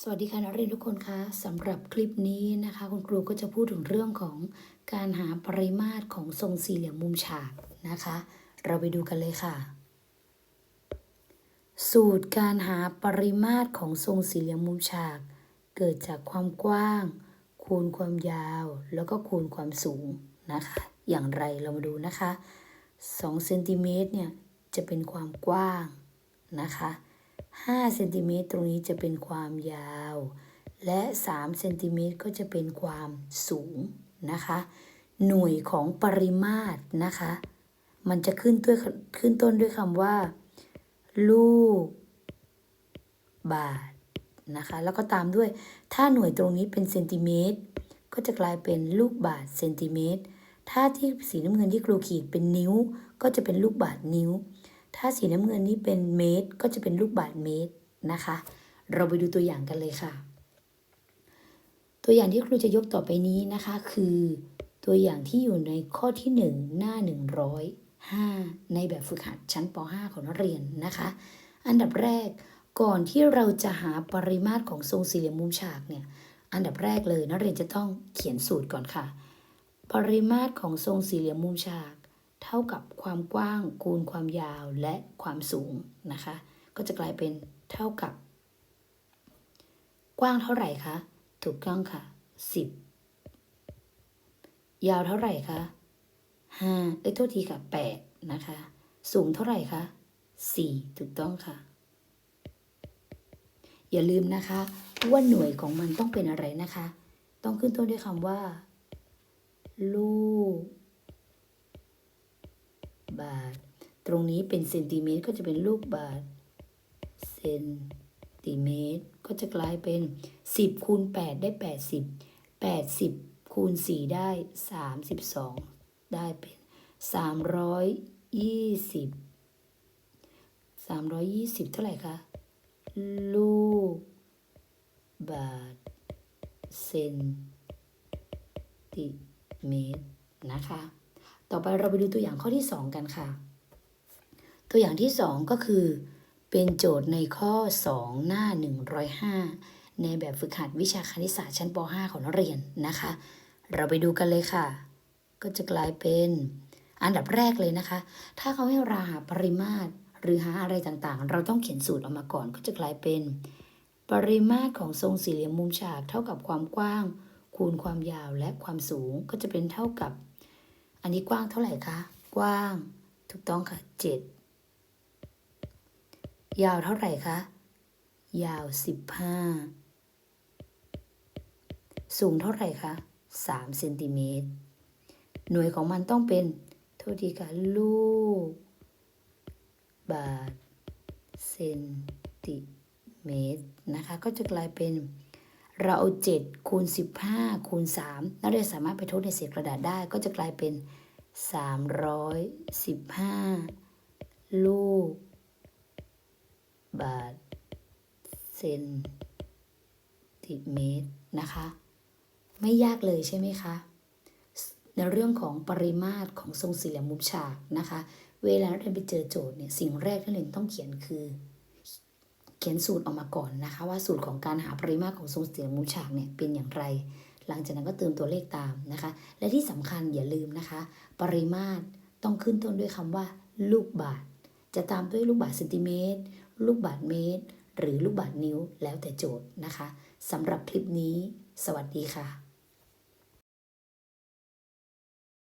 สวัสดีค่ะนักเรียนทุกคนคะสำหรับคลิปนี้นะคะ คุณครูก็จะพูดถึงเรื่องของการหาปริมาตรของทรงสี่เหลี่ยมมุมฉากนะคะ เราไปดูกันเลยค่ะ สูตรการหาปริมาตรของทรงสี่เหลี่ยมมุมฉาก เกิดจากความกว้าง คูณความยาว แล้วก็คูณความสูงนะคะ อย่างไรเรามาดูนะคะ2เซนติเมตรเนี่ยจะเป็นความกว้างนะคะ 5เซนติเมตรตรงนี้จะเป็นความยาว และ3เซนติเมตรก็จะเป็นความสูงนะคะ หน่วยของปริมาตรนะคะ มันจะขึ้นด้วยขึ้นต้นด้วยคำว่า ลูก บาทนะคะ แล้วก็ตามด้วยถ้าหน่วยตรงนี้เป็นเซนติเมตรก็จะกลายเป็นลูกบาทเซนติเมตร ถ้าที่สีน้ำเงินที่ครูขีดเป็นนิ้ว ก็จะเป็นลูกบาทนิ้ว ถ้าสีน้ำเงินนี้เป็นเมตร ก็จะเป็นลูกบาทเมตรนะคะ เราไปดูตัวอย่างกันเลยค่ะ ตัวอย่างที่ครูจะยกต่อไปนี้นะคะ คือตัวอย่างที่อยู่ในข้อที่ 1 หน้า 105 ในแบบฝึกหัดชั้นป .5 ของนักเรียนนะคะ อันดับแรกก่อนที่เราจะหาปริมาตรของทรงสี่เหลี่ยมมุมฉากเนี่ยอันดับแรกเลยนักเรียนจะต้องเขียนสูตรก่อนค่ะ ปริมาตรของทรงสี่เหลี่ยมมุมฉาก เท่ากับความกว้างคูณความยาวและความสูงนะคะ ก็จะกลายเป็นเท่ากับ กว้างเท่าไหร่คะ ถูกต้องค่ะ 10 ยาวเท่าไหร่คะ5เอ้ยโทษทีค่ะ 8 นะคะ สูงเท่าไหร่คะ 4 ถูกต้องค่ะ อย่าลืมนะคะ ว่าหน่วยของมันต้องเป็นอะไรนะคะ ต้องขึ้นต้นด้วยคำว่า ลูก บาท ตรงนี้เป็นเซนติเมตรก็จะเป็นลูกบาทเซนติเมตรก็จะกลายเป็น 10คูณ8ได้ 80 80คูณ4ได้ 32 ได้เป็น 320 320 เท่าไหร่คะลูก บาท เซนติเมตรนะคะ ต่อไปเราไปดูตัวอย่างข้อที่ 2 กันค่ะ ตัวอย่างที่ 2 ก็คือ เป็นโจทย์ในข้อ 2 หน้า 105 ในแบบฝึกหัดวิชาคณิตศาสตร์ชั้นป .5 ของนักเรียนนะคะ เราไปดูกันเลยค่ะ ก็จะกลายเป็นอันดับแรกเลยนะคะ ถ้าเขาให้เราหาปริมาตรหรือหาอะไรต่างๆ เราต้องเขียนสูตรออกมาก่อนก็จะกลายเป็น ปริมาตรของทรงสี่เหลี่ยมมุมฉากเท่ากับความกว้าง คูณความยาวและความสูงก็จะเป็นเท่ากับ อันนี้กว้างเท่าไหร่คะ กว้าง ถูกต้องค่ะ7ยาวเท่าไหร่คะ ยาว15สูงเท่าไหร่คะ3เซนติเมตร หน่วยของมันต้องเป็น โทษทีค่ะ ลูก บาท เซนติเมตร นะคะ ก็จะกลายเป็น เราเอา7คูณ15คูณ3นักเรียนสามารถไปทดในเศษกระดาษได้ก็จะกลายเป็น 315 ลูก บาทเซนติเมตรนะคะ ไม่ยากเลยใช่ไหมคะ ในเรื่องของปริมาตรของทรงสี่เหลี่ยมมุมฉากนะคะ เวลาเราไปเจอโจทย์เนี่ยสิ่งแรกที่เราต้องเขียนคือ ขียนสูตรออกมาก่อนนะคะ ว่าสูตรของการหาปริมาตรของทรงสี่เสียมมุมฉากเนี่ยเป็นอย่างไร หลังจากนั้นก็เติมตัวเลขตามนะคะ และที่สำคัญอย่าลืมนะคะ ปริมาตรต้องขึ้นต้นด้วยคำว่า ลูกบาทจะตามด้วยลูกบาทเซนติเมตร ลูกบาทเมตร หรือลูกบาทนิ้วแล้วแต่โจทย์นะคะสำหรับคลิปนี้ สวัสดีค่ะ